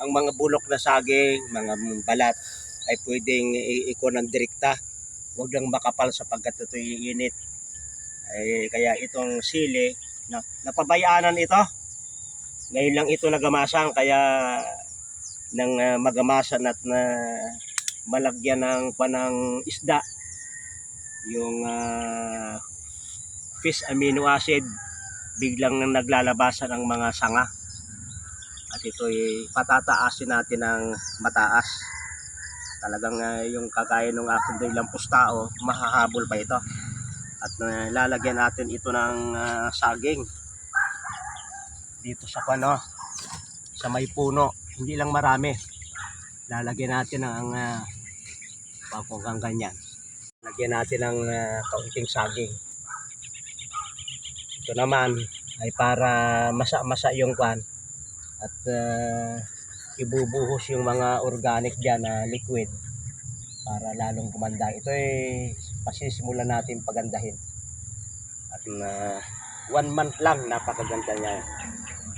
ang mga bulok na saging, mga balat ay pwedeng i- iko ng direkta. Huwag lang makapal sapagkat ito iinit. Ay, kaya itong sili, na, napabayaanan ito. Ngayon lang ito nagamasan, kaya nang ah, magamasan at na malagyan ng panang isda yung ah, fish amino acid biglang naglalabasan ang mga sanga at ito ay patataasin natin ng mataas. Talagang ah, yung kagaya ng aking dahilang pustao mahahabol pa ito. At ah, lalagyan natin ito ng ah, saging. Dito sa pano sa may puno hindi lang marami. Lalagyan natin ng uh, hanggang ganyan lagyan natin ng uh, kaunting saging. Ito naman ay para masa-masa yung kwan at uh, ibubuhos yung mga organic dyan na liquid para lalong gumanda. Ito ay pasisimulan natin pagandahin. At uh, one month lang napakaganda niya.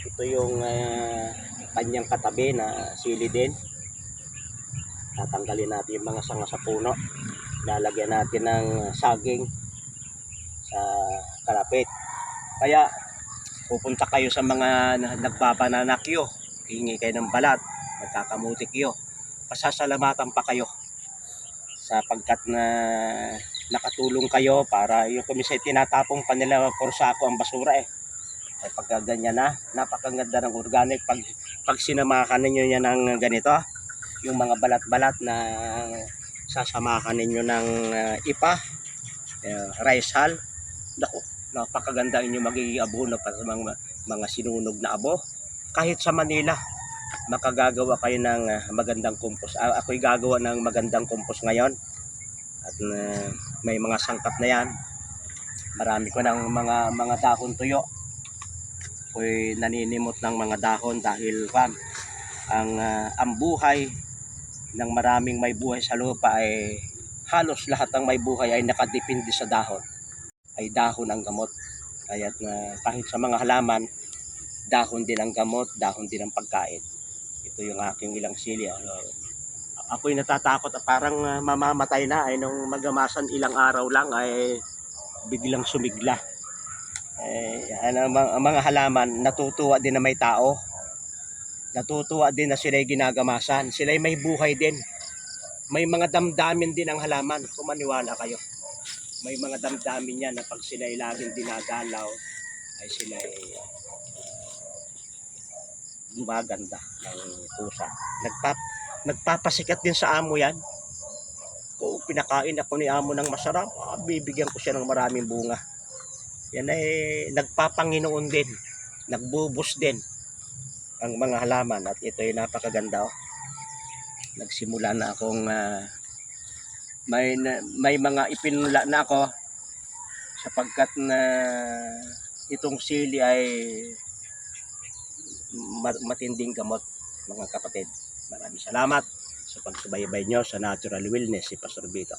Ito yung uh, kanyang katabi na sili din. Tatanggalin natin yung mga sanga sa puno. Lalagyan natin ng saging sa kalapit. Kaya pupunta kayo sa mga na- nagpapananakyo, hingi kayo ng balat, nagkakamuti kayo, pasasalamatan pa kayo sapagkat na nakatulong kayo para yung kumisa tinatapong pa nila for sako ang basura eh. Ay pagka ganyan na, napakaganda ng organic. Pag, pag sinamakan ninyo yan ng ganito, yung mga balat-balat na sasamakan ninyo ng uh, ipa, uh, rice hull, napakaganda inyo magiging abono para sa mga, mga sinunog na abo. Kahit sa Manila, makagagawa kayo ng ah, magandang compost. A- ako'y gagawa ng magandang compost ngayon. At ah, may mga sangkap na yan. Marami ko ng mga mga dahon tuyo. Ako'y naninimot ng mga dahon dahil kan ang ah, ang buhay ng maraming may buhay sa lupa ay halos lahat ng may buhay ay nakadepende sa dahon ay dahon ang gamot. Kaya na kahit sa mga halaman, dahon din ang gamot, dahon din ang pagkain. Ito yung aking ilang sili. Ano, ako'y natatakot at parang ah, mamamatay na ay nung magamasan ilang araw lang ay biglang sumigla. Eh, ano, ang mga, mga halaman, natutuwa din na may tao. Natutuwa din na sila'y ginagamasan. Sila'y may buhay din. May mga damdamin din ang halaman. Kung maniwala kayo may mga damdamin niya na pag sila laging dinagalaw ay sila ay uh, gumaganda ng pusa. Nagpap nagpapasikat din sa amo yan. Kung pinakain ako ni amo ng masarap, ah, bibigyan ko siya ng maraming bunga. Yan ay nagpapanginoon din. Nagbubus din ang mga halaman at ito ay napakaganda. Oh. Nagsimula na akong ah, may may mga ipinula na ako sapagkat na itong sili ay ma- matinding gamot mga kapatid. Maraming salamat sa pagsubaybay nyo sa Natural Wellness si Pastor Vito.